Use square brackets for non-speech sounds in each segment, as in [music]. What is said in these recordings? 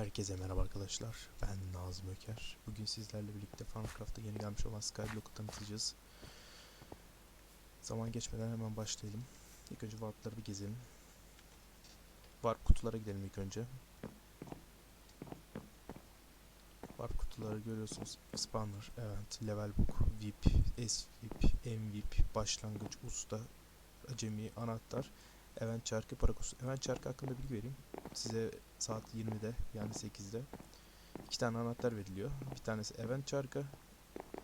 Herkese merhaba arkadaşlar. Ben Nazım Öker. Bugün sizlerle birlikte Farmcraft'ta yeni gelmiş olan Skyblock'u tanıtacağız. Zaman geçmeden hemen başlayalım. İlk önce warp'ları bir gezelim. Warp kutulara gidelim ilk önce. Warp kutuları görüyorsunuz. Spawner, Event, Level Book, VIP, S-VIP, M-VIP, Başlangıç, Usta, Acemi, Anahtar, Event Çarkı, Parakosu. Event Çarkı hakkında bilgi vereyim. Size saat 20'de yani 8'de iki tane anahtar veriliyor. Bir tanesi Event Çarkı,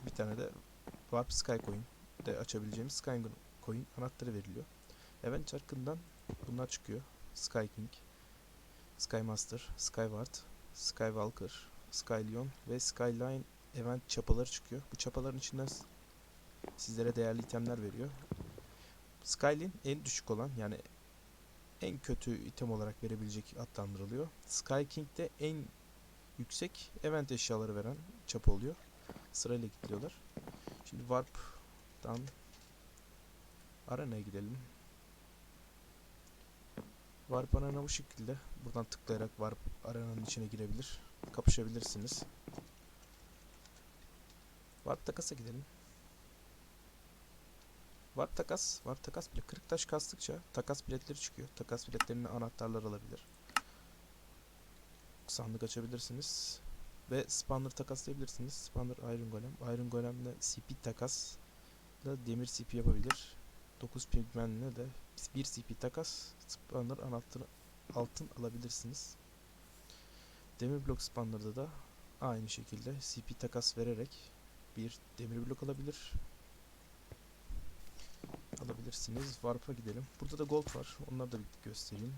bir tane de Warp Sky Coin de açabileceğimiz Sky Coin anahtarı veriliyor. Event Çarkı'ndan bunlar çıkıyor. Sky King, Sky Master, Skyward, Skywalker, Sky Leon ve Skyline event çapaları çıkıyor. Bu çapaların içinden sizlere değerli itemler veriyor. Skyline en düşük olan yani en kötü item olarak verebilecek adlandırılıyor. Sky King de en yüksek event eşyaları veren çapa oluyor. Sırayla gidiyorlar. Şimdi Warp'tan Arena'ya gidelim. Warp Arena bu şekilde. Buradan tıklayarak Warp Arena'nın içine girebilir. Kapışabilirsiniz. Warp takasa gidelim. Warp takas, Warp takas bile. Kırık taş kastıkça takas biletleri çıkıyor. Takas biletlerine anahtarlar alabilir. Sandık açabilirsiniz. Ve spawner takaslayabilirsiniz. Spawner Iron Golem. Iron Golem'le CP takas da demir CP yapabilir. 9 pigmenle de 1 CP takas spawner anahtarı altın alabilirsiniz. Demir blok spawner'da da aynı şekilde CP takas vererek bir demir blok alabilir alabilirsiniz. Warp'a gidelim. Burada da gold var. Onları da bir göstereyim.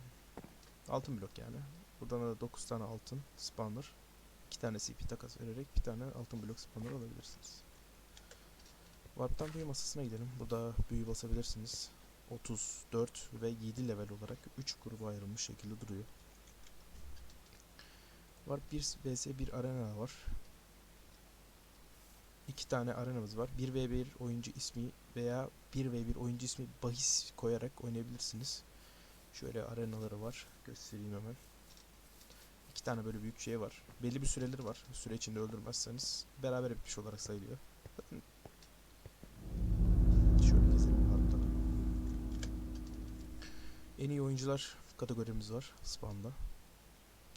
Altın blok yani. Buradan da 9 tane altın spawner. 2 tane CP takas vererek bir tane altın blok spawner alabilirsiniz. Warp'tan büyü masasına gidelim. Burada büyü basabilirsiniz. 34 ve 7 level olarak 3 gruba ayrılmış şekilde duruyor. Warp 1 vs 1 arena var. İki tane arenamız var. 1v1 oyuncu ismi veya 1v1 oyuncu ismi bahis koyarak oynayabilirsiniz. Şöyle arenaları var. Göstereyim hemen. İki tane böyle büyük şey var. Belli bir süreleri var. Süre içinde öldürmezseniz beraber bitmiş olarak sayılıyor. [laughs] Şöyle gezelim hatta. En iyi oyuncular kategorimiz var spawn'da.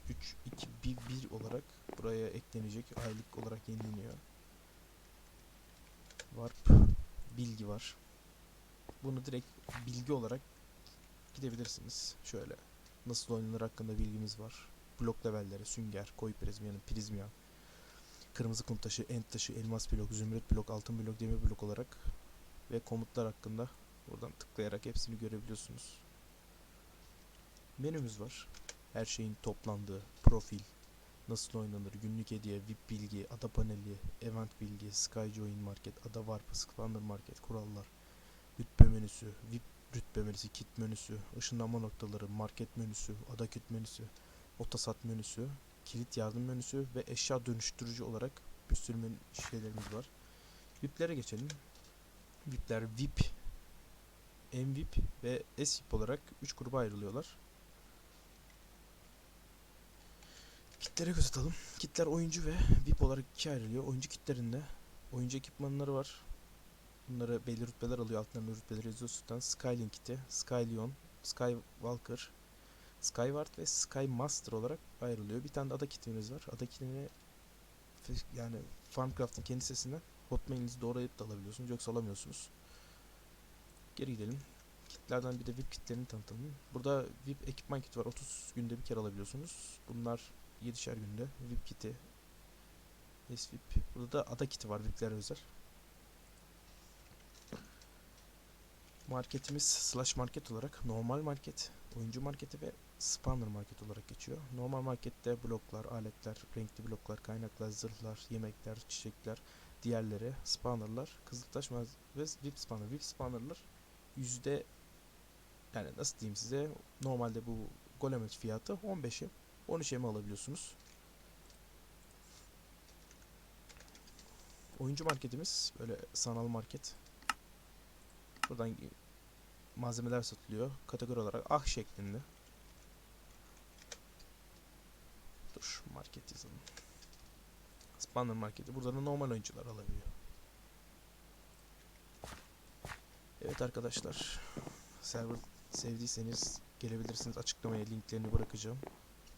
3, 2, 1, 1 olarak buraya eklenecek. Aylık olarak yenileniyor. Warp bilgi var. Bunu direkt bilgi olarak gidebilirsiniz. Şöyle nasıl oynanır hakkında bilgimiz var. Blok levelleri, sünger, koyu prizmiyanın, prizmiyan, kırmızı kum taşı, end taşı, elmas blok, zümrüt blok, altın blok, demir blok olarak ve komutlar hakkında buradan tıklayarak hepsini görebiliyorsunuz. Menümüz var. Her şeyin toplandığı profil, nasıl oynanır, günlük hediye, VIP bilgi, ada paneli, event bilgi, Skyjoin market, ada warp, spawner market, kurallar, rütbe menüsü, VIP rütbe menüsü, kit menüsü, ışınlanma noktaları, market menüsü, ada kit menüsü, otasat menüsü, kilit yardım menüsü ve eşya dönüştürücü olarak bir sürü menü şeylerimiz var. VIP'lere geçelim. VIP'ler VIP, MVP ve SVIP olarak 3 gruba ayrılıyorlar. Kitlere göz atalım. Kitler oyuncu ve VIP olarak ikiye ayrılıyor. Oyuncu kitlerinde oyuncu ekipmanları var. Bunları belli rütbeler alıyor. Altlarında rütbeleri yazıyor. Sütten Skylink kiti, Skylion, Skywalker, Skyward ve Sky Master olarak ayrılıyor. Bir tane de ada kitimiz var. Ada kitini yani Farmcraft'ın kendi sitesinden hotmail'inizi doğrayıp da alabiliyorsunuz. Yoksa alamıyorsunuz. Geri gidelim. Kitlerden bir de VIP kitlerini tanıtalım. Burada VIP ekipman kiti var. 30 günde bir kere alabiliyorsunuz. Bunlar 7'şer günde VIP kiti. SVIP. Burada da ada kiti var VIP'lere özel. Marketimiz slash market olarak normal market, oyuncu marketi ve spawner market olarak geçiyor. Normal markette bloklar, aletler, renkli bloklar, kaynaklar, zırhlar, yemekler, çiçekler, diğerleri, spawnerlar, kızıltaş ve VIP spawner. VIP spawnerlar yüzde yani nasıl diyeyim size normalde bu golem fiyatı 15'e 13'e mi alabiliyorsunuz? Oyuncu marketimiz böyle sanal market. Buradan malzemeler satılıyor. Kategori olarak ah şeklinde. Dur market yazalım. Spawner marketi. Burada da normal oyuncular alabiliyor. Evet arkadaşlar. Server sevdiyseniz gelebilirsiniz. Açıklamaya linklerini bırakacağım.